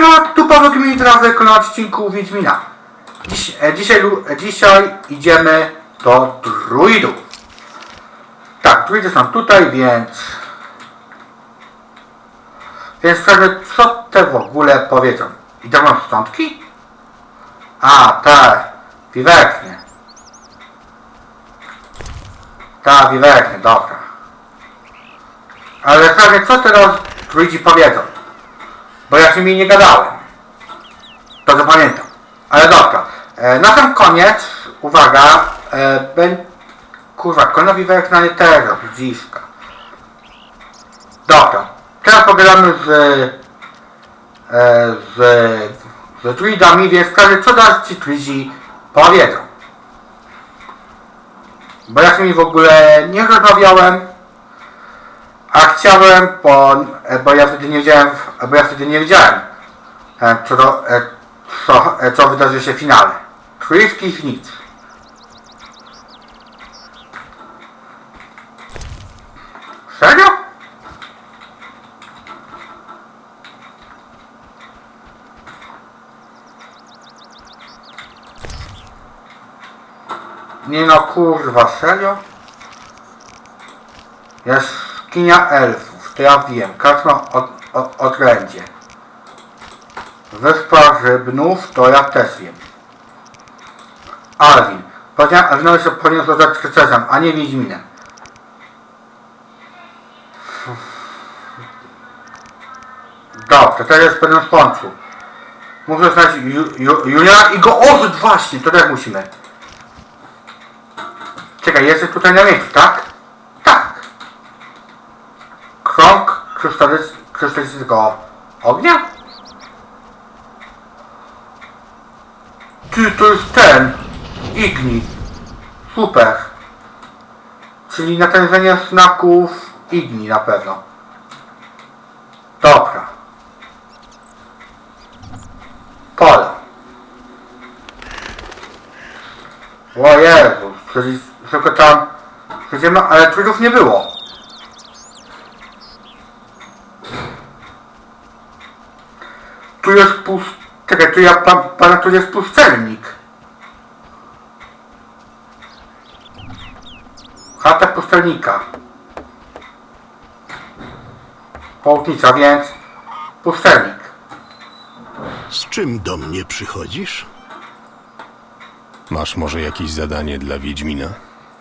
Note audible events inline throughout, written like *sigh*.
Siema, tu Paweł Gmin teraz na odcinku Wiedźmina. Dziś, e, dzisiaj, e, dzisiaj idziemy do druidów. Tak, druidy są tutaj, więc... Więc sprawdzę, co te w ogóle powiedzą. Idą mam szczątki? A, tak, wiwernie. Tak, wiwernie, dobra. Ale sprawdzę, co teraz druidzi powiedzą. Bo ja z nimi nie gadałem. To zapamiętam. Ale dobra. E, na sam koniec, uwaga, e, ben... Kurwa, konowi werek na litero, widziszka. Dobra. Teraz pogadamy z... E, z... z druidami, więc prawie co teraz ci druidzi powiedzą. Bo ja z nimi w ogóle nie rozmawiałem. Chciałem, bo, e, bo ja wtedy nie wiedziałem, bo ja wtedy nie wiedziałem, e, co, do, e, co, co wydarzy się w finale. Wszystkich nic. Serio? Nie no kurwa, serio? Jaskinia elfów, to ja wiem. Kasma od, od, odrędzie. Wyspa Żybnów, to ja też wiem. Alwin. Powiedziałem, Alwinowi się powinien zostać rycerzem, a nie Wiedźminem. Dobrze, teraz jest pewnym słońcu. Muszę znać Ju, i go ożyć właśnie, to też musimy. Czekaj, jesteś tutaj na miejscu? Tak. Krąg krystalic- krystalicznego ognia? Ty, to jest ten. Igni. Super. Czyli natężenie znaków Igni na pewno. Dobra. Pole. O Jezu, czyli tylko tam ale trudów nie było. Tu jest pust... Czekaj, tu ja pan, pana tu jest pustelnik. Chata pustelnika. Południca, więc pustelnik. Z czym do mnie przychodzisz? Masz może jakieś zadanie dla Wiedźmina?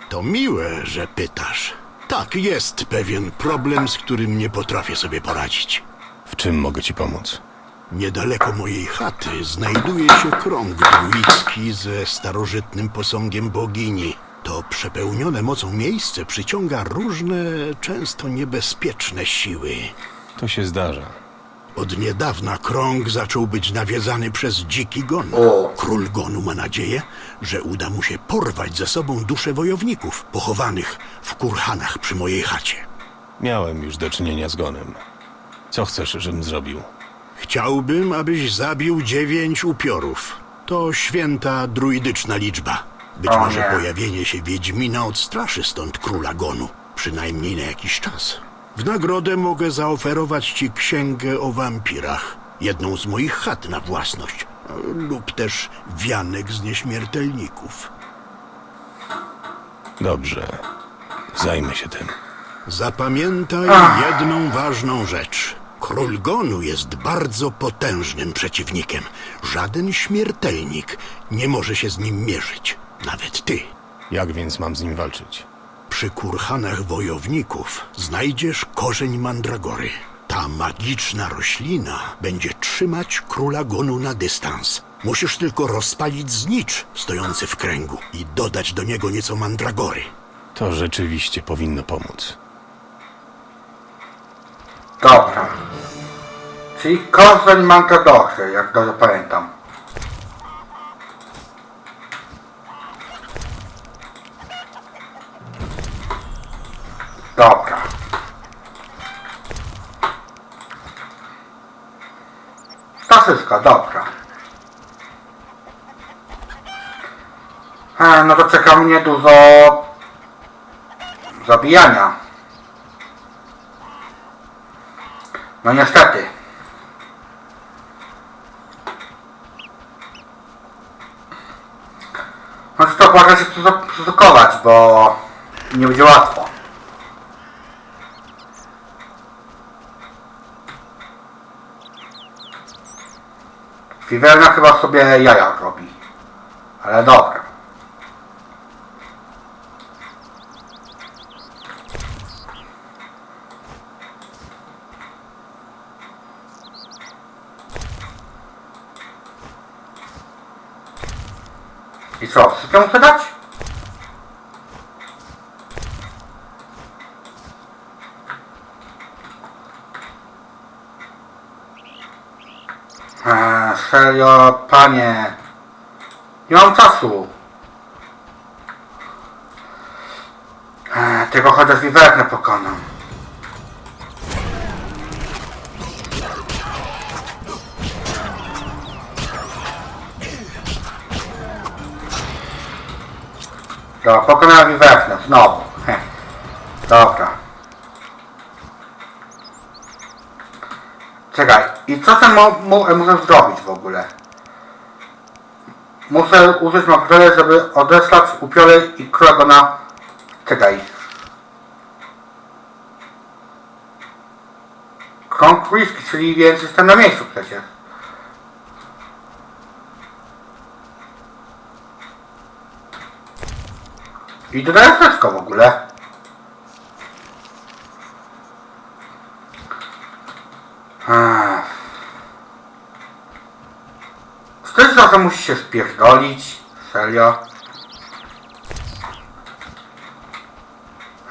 To miłe, że pytasz. Tak, jest pewien problem, z którym nie potrafię sobie poradzić. W czym mogę ci pomóc? Niedaleko mojej chaty znajduje się krąg druicki ze starożytnym posągiem bogini. To przepełnione mocą miejsce przyciąga różne, często niebezpieczne siły. To się zdarza. Od niedawna krąg zaczął być nawiedzany przez dziki gon. O. Król gonu ma nadzieję, że uda mu się porwać ze sobą dusze wojowników pochowanych w kurhanach przy mojej chacie. Miałem już do czynienia z gonem. Co chcesz, żebym zrobił? Chciałbym, abyś zabił dziewięć upiorów. To święta druidyczna liczba. Być O może nie. pojawienie się Wiedźmina odstraszy stąd króla gonu, przynajmniej na jakiś czas. W nagrodę mogę zaoferować ci księgę o wampirach, jedną z moich chat na własność, lub też wianek z nieśmiertelników. Dobrze. Zajmę się tym. Zapamiętaj jedną ważną rzecz. Król Gonu jest bardzo potężnym przeciwnikiem. Żaden śmiertelnik nie może się z nim mierzyć. Nawet ty. Jak więc mam z nim walczyć? Przy kurhanach wojowników znajdziesz korzeń mandragory. Ta magiczna roślina będzie trzymać króla Gonu na dystans. Musisz tylko rozpalić znicz stojący w kręgu i dodać do niego nieco mandragory. To rzeczywiście powinno pomóc. Dobra. Czyli korzeń mankadoszy, jak dobrze pamiętam. Dobra. To wszystko, dobra. E, no to czeka mnie dużo zabijania. No niestety. No to można się przystokować, bo nie będzie łatwo. Fiwerna chyba sobie jaja robi. Ale dobra. Serio, panie. Nie mam czasu. Eee, tylko chociaż wiwernę pokonam. Dobra, pokonałem wiwernę, znowu. Heh. Dobra. Czekaj, i co tam mu, mu, muszę zrobić w ogóle? Muszę użyć Magdalę, żeby odesłać upiorę i królego na... Czekaj. Krąg whisky, czyli więc jestem na miejscu przecież. I dodaję wszystko w ogóle. Ech. Ktoś za to musi się spierdolić. Serio.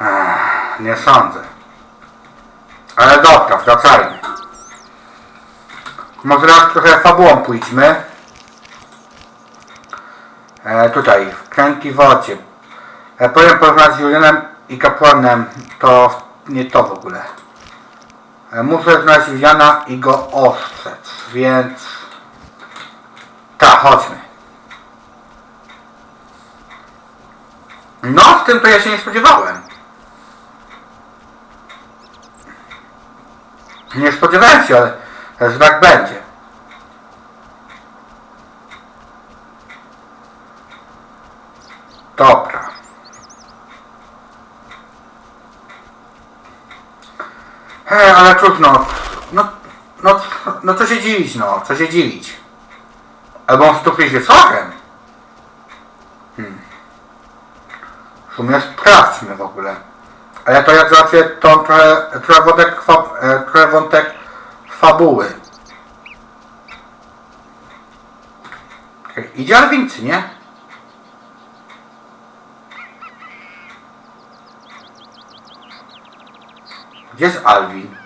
Ech, nie sądzę. Ale dobra, wracajmy. Może raz trochę fabułą pójdźmy. E, tutaj, w kręgi wodzie. E, powiem porównać z Julianem i kapłanem. To nie to w ogóle. E, muszę znaleźć Juliana i go ostrzec, więc... Tak, chodźmy. No, z tym to ja się nie spodziewałem. Nie spodziewałem się, ale że tak będzie. Dobra. He, ale cóż no, no, no, no co się dziwić, no, co się dziwić. Albo on tu jest wieczorem. Hmm. W sumie sprawdźmy w ogóle. Ale to jak zobaczę tą trochę, wątek, e, trochę fabuły. Idzie Alwin, czy nie? Gdzie jest Alwin?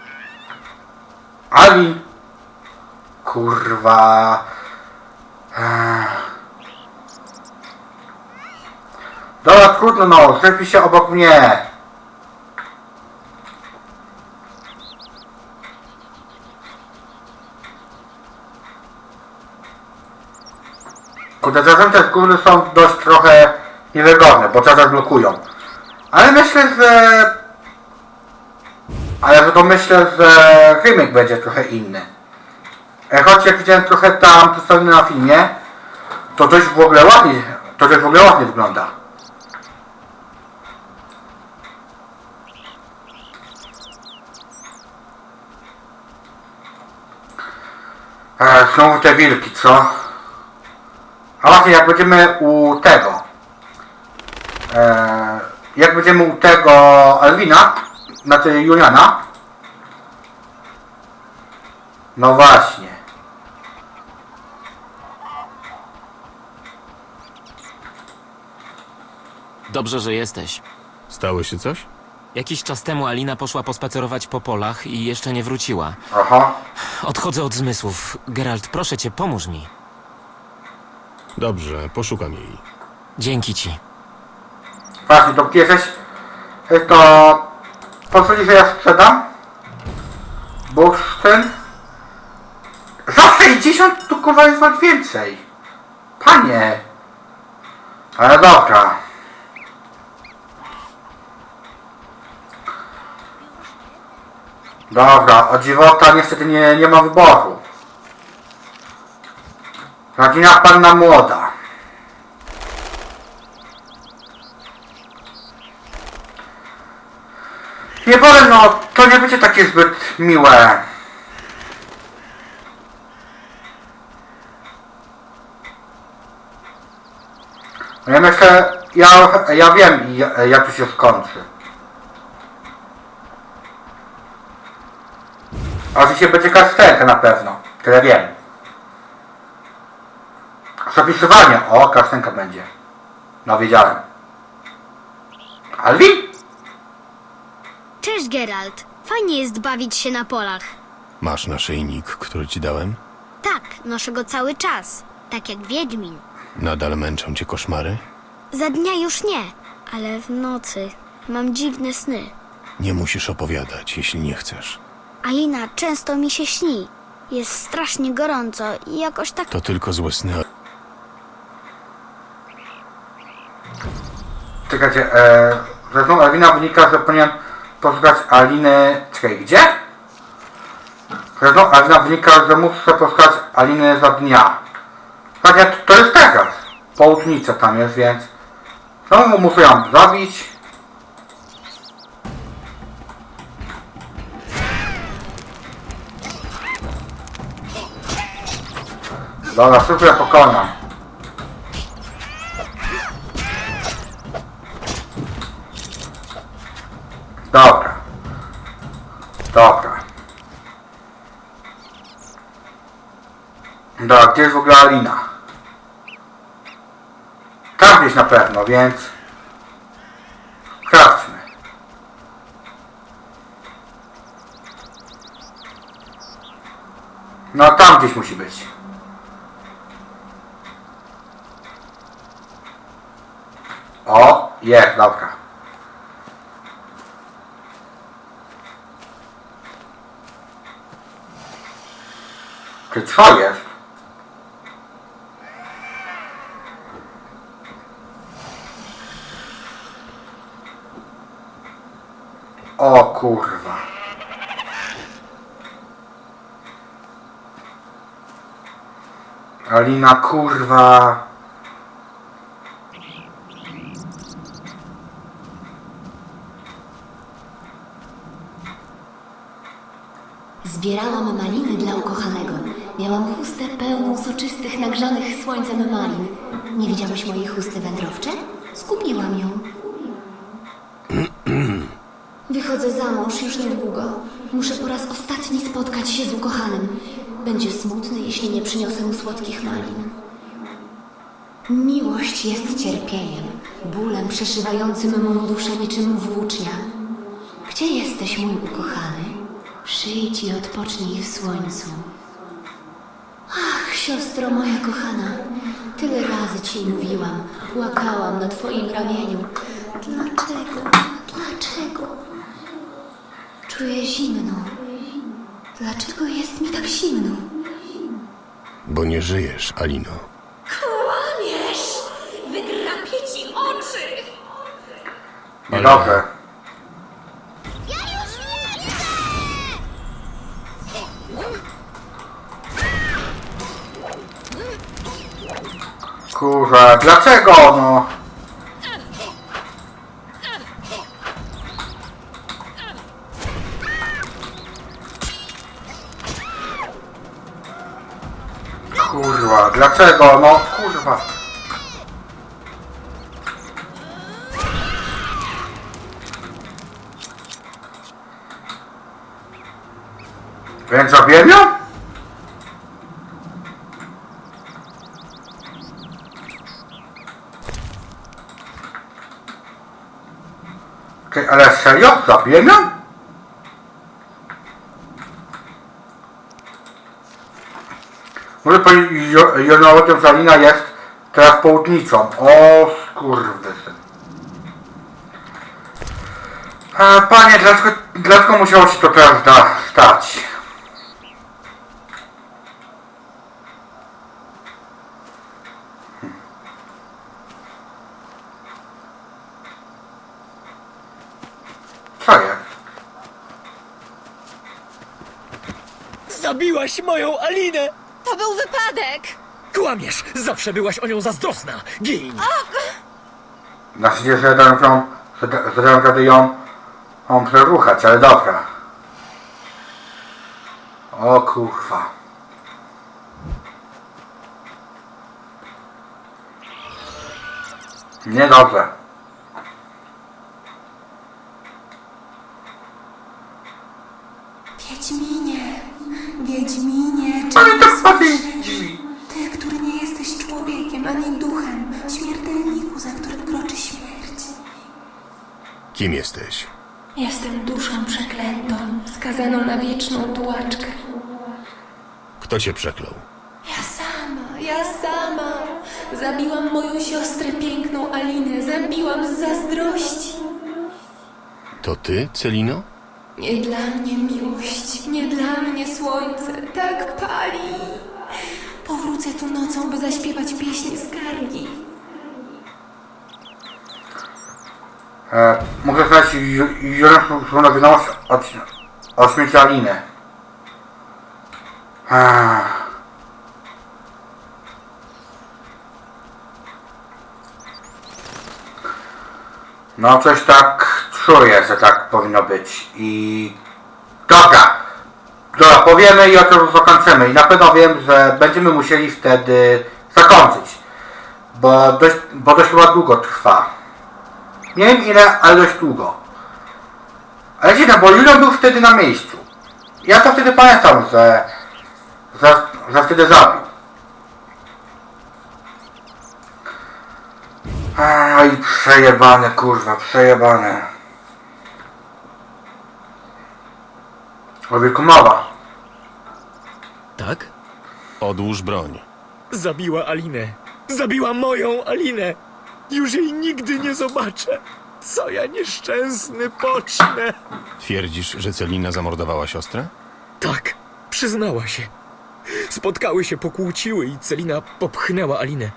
Alwin! Kurwa. Dobra, trudno no, zlepi się obok mnie. Kurde, czasem te góry są dość trochę niewygodne, bo czasem blokują. Ale myślę, że... Ale to myślę, że remake będzie trochę inny. E, Choć jak widziałem trochę tam przedstawiony na filmie, to dość w ogóle ładnie, to dość w ogóle ładnie wygląda. E, znowu te wilki, co? A właśnie, jak będziemy u tego, e, jak będziemy u tego Alwina, znaczy Juliana, no właśnie. Dobrze, że jesteś. Stało się coś? Jakiś czas temu Alina poszła pospacerować po polach i jeszcze nie wróciła. Aha. Odchodzę od zmysłów. Geralt, proszę cię, pomóż mi. Dobrze, poszukam jej. Dzięki ci. Właśnie, to jesteś, e, to pozwoli, że ja sprzedam bursztyn. Za 60 tu kurwa jest wart więcej. Panie. Ale dobra. Dobra, od dziwota niestety nie, nie ma wyboru. Rodzina panna młoda. Nie powiem, no to nie będzie takie zbyt miłe. Ja myślę, ja, ja wiem jak to się skończy. Oczywiście będzie kasztenka na pewno, tyle wiem. Zapisywanie, o, kasztenka będzie. No wiedziałem. Alwin? Cześć Geralt. Fajnie jest bawić się na polach. Masz naszyjnik, który ci dałem? Tak, noszę go cały czas. Tak jak Wiedźmin. Nadal męczą cię koszmary? Za dnia już nie, ale w nocy mam dziwne sny. Nie musisz opowiadać, jeśli nie chcesz. Alina często mi się śni. Jest strasznie gorąco i jakoś tak To tylko złe sny. Czekajcie, e, zresztą Alwina wynika, że powinien posłuchać Aliny... Czekaj, gdzie? Zresztą Alwina wynika, że muszę posłuchać Aliny za dnia. Tak, to jest teraz. Południca tam jest, więc... No, muszę ją zabić. Dobra, ja pokonam. Dobra. Dobra. Dobra, gdzie jest w ogóle Alina? Tam gdzieś na pewno, więc... Sprawdźmy. No tam gdzieś musi być. O, jest, dobra. Ty co jest? O kurwa. Alina kurwa. Zbierałam maliny dla ukochanego. Miałam chustę pełną soczystych, nagrzanych słońcem malin. Nie widziałeś mojej chusty wędrowcze? Skupiłam ją. *clears throat* Wychodzę za mąż już niedługo. Muszę po raz ostatni spotkać się z ukochanym. Będzie smutny, jeśli nie przyniosę mu słodkich malin. Miłość jest cierpieniem, bólem przeszywającym mą duszę niczym włócznia. Gdzie jesteś, mój ukochany? Przyjdź i odpocznij w słońcu. Ach, siostro moja kochana, tyle razy ci mówiłam, płakałam na twoim ramieniu. Dlaczego? Dlaczego? Czuję zimno. Dlaczego jest mi tak zimno? Bo nie żyjesz, Alino. Kłamiesz! Wygrapię ci oczy! Niedobrze. Kurwa, dlaczego no? Kurwa, dlaczego no? Kurwa. Więc zabiję Zabiję ją? Może pani Jonałotem Zalina jest teraz południcą. O skurwysyn. Panie, dlaczego, dlaczego musiało się to teraz stać? Co jest? Zabiłaś moją Alinę! To był wypadek! Kłamiesz! Zawsze byłaś o nią zazdrosna! Gin! Na szczęście, że dałem ją, że że dałem radę ją Mam przeruchać, ale dobra. O kurwa. Niedobrze. Wiedźminie, Czy Ale bardziej słyszysz? dziwi. Ty, który nie jesteś człowiekiem ani duchem, śmiertelniku, za którym kroczy śmierć. Kim jesteś? Jestem duszą przeklętą, skazaną na wieczną tułaczkę. Kto cię przeklął? Ja sama, ja sama. Zabiłam moją siostrę piękną Alinę, zabiłam z zazdrości. To ty, Celino? Nie dla mnie miłość, nie dla mnie słońce, tak pali. Powrócę tu nocą, by zaśpiewać pieśń skargi. E, muszę znaleźć źródło wiadomość od, od śmierci Aliny. Ech. No coś tak czuję, że tak powinno być i... Dobra! Dobra, powiemy i o tym zakończymy i na pewno wiem, że będziemy musieli wtedy zakończyć. Bo dość, bo dość chyba długo trwa. Nie wiem ile, ale dość długo. Ale dziwne, bo Julian był wtedy na miejscu. Ja to wtedy pamiętam, że, że, że wtedy zabił. Aj, przejebane, kurwa, przejebane. O mowa. Tak? Odłóż broń. Zabiła Alinę. Zabiła moją Alinę. Już jej nigdy nie zobaczę. Co ja nieszczęsny pocznę. Twierdzisz, że Celina zamordowała siostrę? Tak, przyznała się. Spotkały się, pokłóciły i Celina popchnęła Alinę.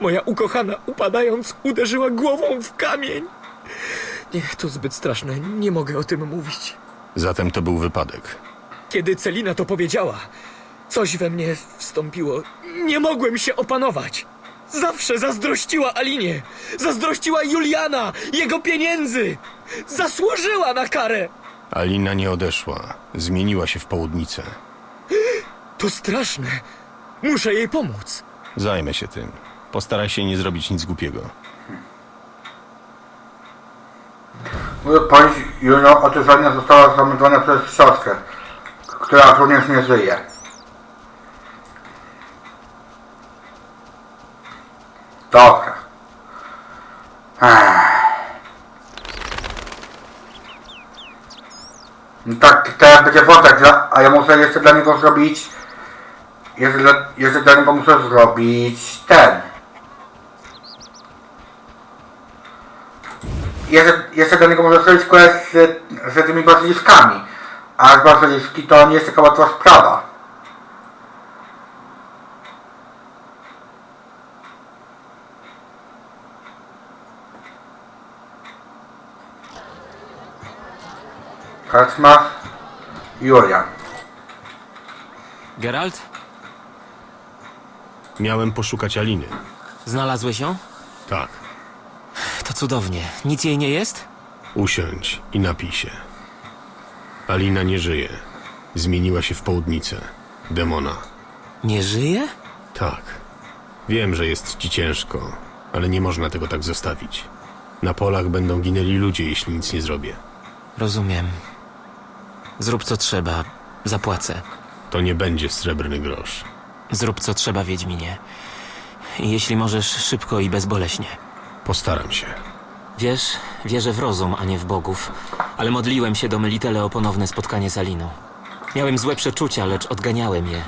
Moja ukochana, upadając, uderzyła głową w kamień. Nie, to zbyt straszne, nie mogę o tym mówić. Zatem to był wypadek. Kiedy Celina to powiedziała, coś we mnie wstąpiło. Nie mogłem się opanować. Zawsze zazdrościła Alinie. Zazdrościła Juliana, jego pieniędzy. Zasłużyła na karę. Alina nie odeszła. Zmieniła się w południcę. To straszne. Muszę jej pomóc. Zajmę się tym. Postaraj się nie zrobić nic głupiego. Mogę powiedzieć, Julio, o tym, że Alina została zamordowana przez siostrę, która również nie żyje. Dobra. No tak, teraz będzie wątek, a ja muszę jeszcze dla niego zrobić... Jeszcze dla, jeszcze dla niego muszę zrobić ten. Jeszcze, jeszcze dla niego muszę zrobić quest z, z tymi bazyliskami. A z bazyliski to nie jest taka łatwa sprawa. Karczma Julian. Geralt? Miałem poszukać Aliny. Znalazłeś ją? Tak. Cudownie. Nic jej nie jest? Usiądź i napij się. Alina nie żyje. Zmieniła się w południcę. Demona. Nie żyje? Tak. Wiem, że jest ci ciężko, ale nie można tego tak zostawić. Na polach będą ginęli ludzie, jeśli nic nie zrobię. Rozumiem. Zrób co trzeba. Zapłacę. To nie będzie srebrny grosz. Zrób co trzeba, Wiedźminie. Jeśli możesz, szybko i bezboleśnie. Postaram się. Wiesz, wierzę w rozum, a nie w bogów, ale modliłem się do Melitele o ponowne spotkanie z Aliną. Miałem złe przeczucia, lecz odganiałem je.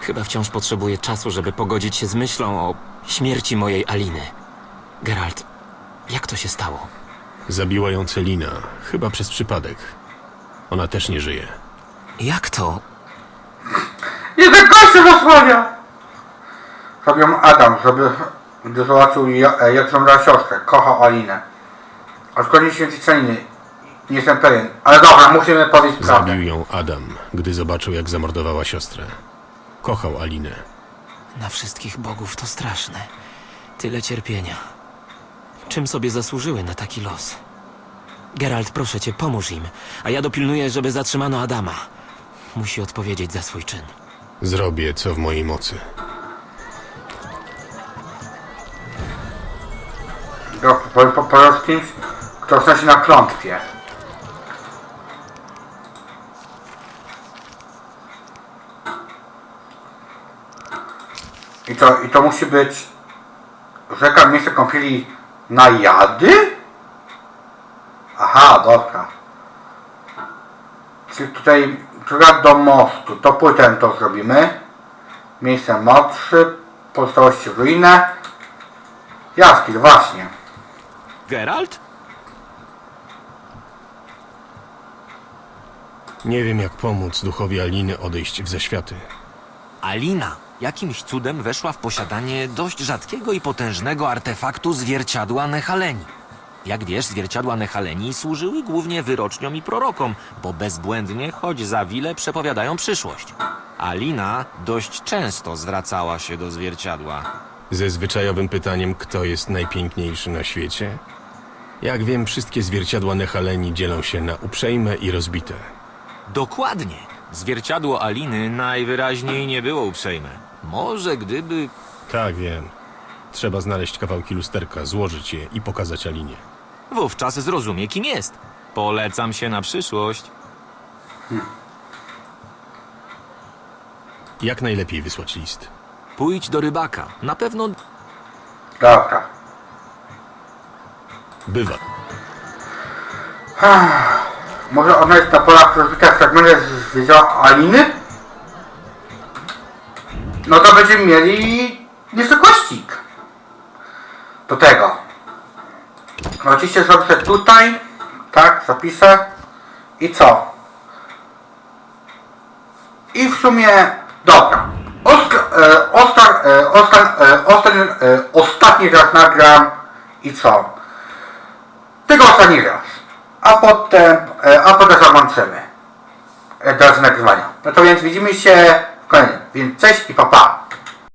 Chyba wciąż potrzebuję czasu, żeby pogodzić się z myślą o śmierci mojej Aliny. Geralt, jak to się stało? Zabiła ją Celina, chyba przez przypadek. Ona też nie żyje. Jak to? Jeden gościu zasłania! Zrobił Adam, żeby gdy zobaczył ja- e, jak żąda siostrę, kochał Alinę. A zgodnie Celiny. Nie jestem pewien. Ale dobra, musimy powiedzieć prawdę. Zabił ją Adam, gdy zobaczył, jak zamordowała siostrę. Kochał Alinę. Na wszystkich bogów to straszne. Tyle cierpienia. Czym sobie zasłużyły na taki los? Geralt, proszę cię, pomóż im, a ja dopilnuję, żeby zatrzymano Adama. Musi odpowiedzieć za swój czyn. Zrobię, co w mojej mocy. Po, po, po, po raz kimś, kto zna na klątwie. I to, I to musi być rzeka miejsce kąpieli na jady? Aha, dobra. Czyli tutaj droga do mostu, to płytę to zrobimy. Miejsce mocy, pozostałości ruinę. Jaskier, właśnie. Geralt? Nie wiem, jak pomóc duchowi Aliny odejść w zaświaty. Alina jakimś cudem weszła w posiadanie dość rzadkiego i potężnego artefaktu zwierciadła Nehaleni. Jak wiesz, zwierciadła Nehaleni służyły głównie wyroczniom i prorokom, bo bezbłędnie, choć za wile, przepowiadają przyszłość. Alina dość często zwracała się do zwierciadła. Ze zwyczajowym pytaniem, kto jest najpiękniejszy na świecie? Jak wiem, wszystkie zwierciadła Nehaleni dzielą się na uprzejme i rozbite. Dokładnie. Zwierciadło Aliny najwyraźniej nie było uprzejme. Może gdyby Tak, wiem. Trzeba znaleźć kawałki lusterka, złożyć je i pokazać Alinie. wówczas zrozumie, kim jest. Polecam się na przyszłość. Jak najlepiej wysłać list? Pójdź do rybaka. Na pewno Dobra. Bywa. Może odnaleźć na polach rozbite fragmenty z jeziora Aliny? No to będziemy mieli niezły kościk. Do tego. No oczywiście zrobię tutaj. Tak, zapiszę. I co? I w sumie... Dobra. E, e, e, e, ostatni raz nagram. I co? Tylko ostatni raz. A potem, e, a potem zakończymy. E, teraz nagrywania. No to więc widzimy się w kolejnym. Więc cześć i pa pa.